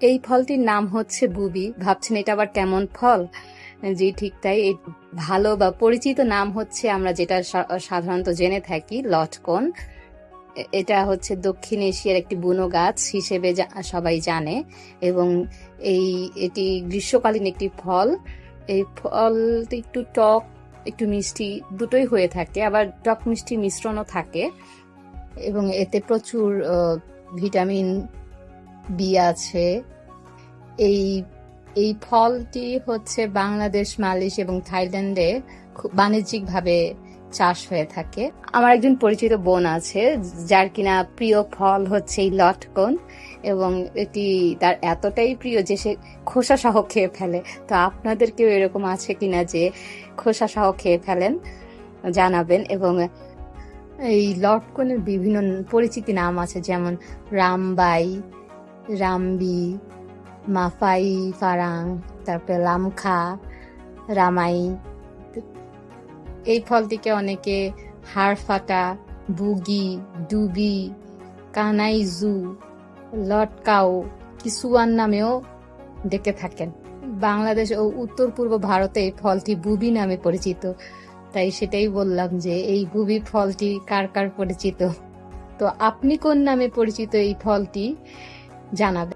এই ফলটির নাম হচ্ছে বুবি। ভাবছেন এটা আবার কেমন ফল? জি, ঠিক তাই। এই ভালো বা পরিচিত নাম হচ্ছে আমরা যেটা সাধারণত জেনে থাকি, লটকন। এটা হচ্ছে দক্ষিণ এশিয়ার একটি বুনো গাছ হিসেবে সবাই জানে। এবং এই, এটি গ্রীষ্মকালীন একটি ফল। এই ফলটি একটু টক, একটু মিষ্টি দুটোই হয়ে থাকে। আবার টক মিষ্টি মিশ্রণও থাকে। এবং এতে প্রচুর ভিটামিন বি আছে। এই এই ফলটি হচ্ছে বাংলাদেশ মালয়েশিয়া এবং থাইল্যান্ডে বাণিজ্যিকভাবে চাষ হয়ে থাকে। আমার একজন পরিচিত বোন আছে, যার কিনা প্রিয় ফল হচ্ছে এই লটকন এবং এটি তার এতটাই প্রিয় যে সে খোসা সহ খেয়ে ফেলে। তো আপনাদেরকেও এরকম আছে কিনা যে খোসা সহ খেয়ে ফেলেন, জানাবেন এবং এই লটকনের বিভিন্ন পরিচিতি নাম আছে, যেমন রামবাই রামবি, মাফাই, ফারাং, তারপরে লামখা, রামাই। এই ফলটিকে অনেকে হাড় ফাটা, বুগি, ডুবি কানাইজু লটকাও, কিসুয়ান নামেও ডেকে থাকেন। বাংলাদেশ ও উত্তর পূর্ব ভারতে এই ফলটি বুবি নামে পরিচিত। তাই সেটাই বললাম যে এই বুবি ফলটি কার কার পরিচিত? তো আপনি কোন নামে পরিচিত এই ফলটি? জানাবেন